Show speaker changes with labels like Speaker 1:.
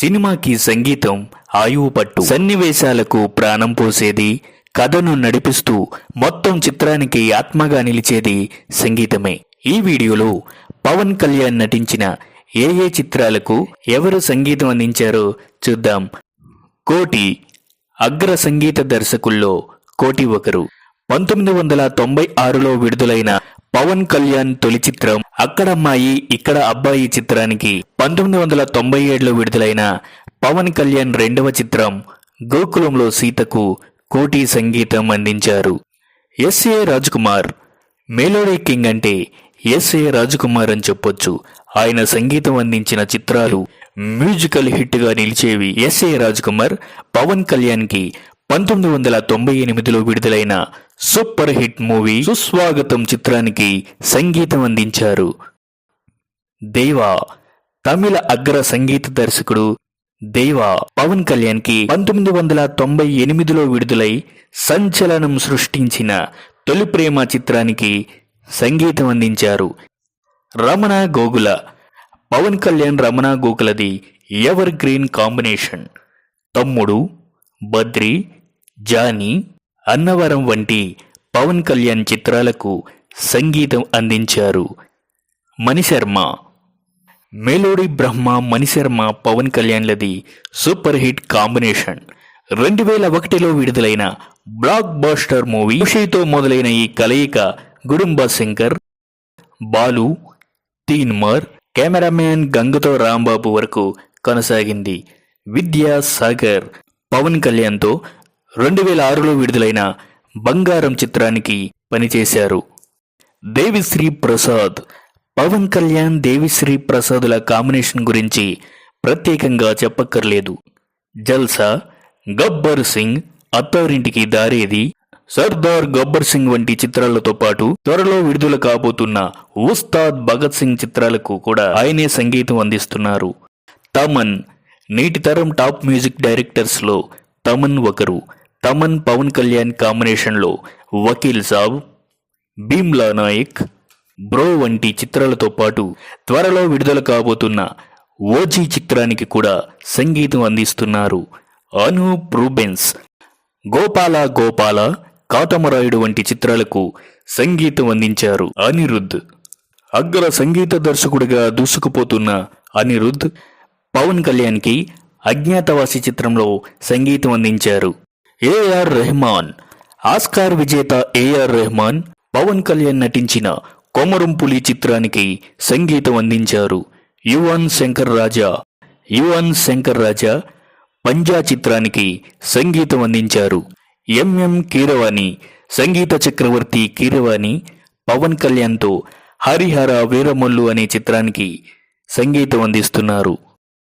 Speaker 1: సినిమాకి సంగీతం ఆయువు పట్టు సన్నివేశాలకు ప్రాణం పోసేది కథను నడిపిస్తూ మొత్తం చిత్రానికి ఆత్మగా నిలిచేది సంగీతమే. ఈ వీడియోలో పవన్ కళ్యాణ్ నటించిన ఏ ఏ చిత్రాలకు ఎవరు సంగీతం అందించారో చూద్దాం. కోటి అగ్ర సంగీత దర్శకుల్లో కోటి ఒకరు. పంతొమ్మిది వందల తొంభై ఆరులో విడుదలైన పవన్ కళ్యాణ్ తొలి చిత్రం అక్కడమ్మాయి ఇక్కడ అబ్బాయి చిత్రానికి పంతొమ్మిది వందల తొంభై ఏడులో విడుదలైన పవన్ కళ్యాణ్ రెండవ చిత్రం గోకులంలో సీతకు కోటి సంగీతం అందించారు. S A Rajkumar melody king అంటే ఎస్ఏ రాజ్కుమార్ అని చెప్పొచ్చు. ఆయన సంగీతం అందించిన చిత్రాలు మ్యూజికల్ హిట్గా నిలిచేవి ఎస్ఏ రాజ్కుమార్ పవన్ కళ్యాణ్కి పంతొమ్మిది వందల తొంభై ఎనిమిదిలో విడుదలైన సూపర్ హిట్ మూవీ సుస్వాగతం చిత్రానికి సంగీతం అందించారు. దేవా తమిళ అగ్ర సంగీత దర్శకుడు దేవా పవన్ కళ్యాణ్కి పంతొమ్మిది వందల తొంభై ఎనిమిదిలో విడుదలై సంచలనం సృష్టించిన తొలి ప్రేమ చిత్రానికి సంగీతం అందించారు. Ramana Gogula Pawan Kalyan Ramana గోకులది ever green combination. Thammudu Badri Johnny Annavaram వంటి పవన్ కళ్యాణ్ చిత్రాలకు సంగీతం అందించారు. మణిశర్మ. మెలోడీ బ్రహ్మ మణిశర్మ పవన్ కళ్యాణ్లది సూపర్ హిట్ కాంబినేషన్. రెండు వేల ఒకటిలో విడుదలైన బ్లాక్ బాస్టర్ మూవీ ఖుషీతో మొదలైన ఈ కలయిక గుడుంబ శంకర్ బాలు తీన్మర్ కెమెరామ్యాన్ గంగతో రాంబాబు వరకు కొనసాగింది. విద్యాసాగర్ పవన్ కళ్యాణ్తో రెండు వేల ఆరులో విడుదలైన బంగారం చిత్రానికి పనిచేశారు. దేవిశ్రీ ప్రసాద్ పవన్ కళ్యాణ్ దేవిశ్రీ ప్రసాదుల కాంబినేషన్ గురించి ప్రత్యేకంగా చెప్పక్కర్లేదు. జల్సా గబ్బర్ సింగ్ అత్తారింటికి దారేది సర్దార్ గబ్బర్ సింగ్ వంటి చిత్రాలతో పాటు త్వరలో విడుదల కాబోతున్న ఉస్తాద్ భగత్ సింగ్ చిత్రాలకు కూడా ఆయనే సంగీతం అందిస్తున్నారు. తమన్ నేటి తరం టాప్ మ్యూజిక్ డైరెక్టర్స్లో తమన్ ఒకరు. తమన్ పవన్ కళ్యాణ్ కాంబినేషన్లో వకీల్ సాబ్ భీమ్లా నాయక్ బ్రో వంటి చిత్రాలతో పాటు త్వరలో విడుదల కాబోతున్న ఓజీ చిత్రానికి కూడా సంగీతం అందిస్తున్నారు అనూప్ రూబెన్స్ గోపాల గోపాల కాటమరాయుడు వంటి చిత్రాలకు సంగీతం అందించారు అనిరుద్ధ్ అగ్ర సంగీత దర్శకుడిగా దూసుకుపోతున్న అనిరుద్ధ్ పవన్ కళ్యాణ్కి అజ్ఞాతవాసి చిత్రంలో సంగీతం అందించారు. ఏఆర్ రెహమాన్ ఆస్కార్ విజేత ఏఆర్ రెహమాన్ పవన్ కళ్యాణ్ నటించిన కొమరం పులి చిత్రానికి సంగీతం అందించారు. యువన్ శంకర్ రాజా యువన్ శంకర్ రాజా పంజా చిత్రానికి సంగీతం అందించారు. ఎంఎం కీరవాణి సంగీత చక్రవర్తి కీరవాణి పవన్ కళ్యాణ్తో హరిహర వీరమల్లు అనే చిత్రానికి సంగీతం అందిస్తున్నారు.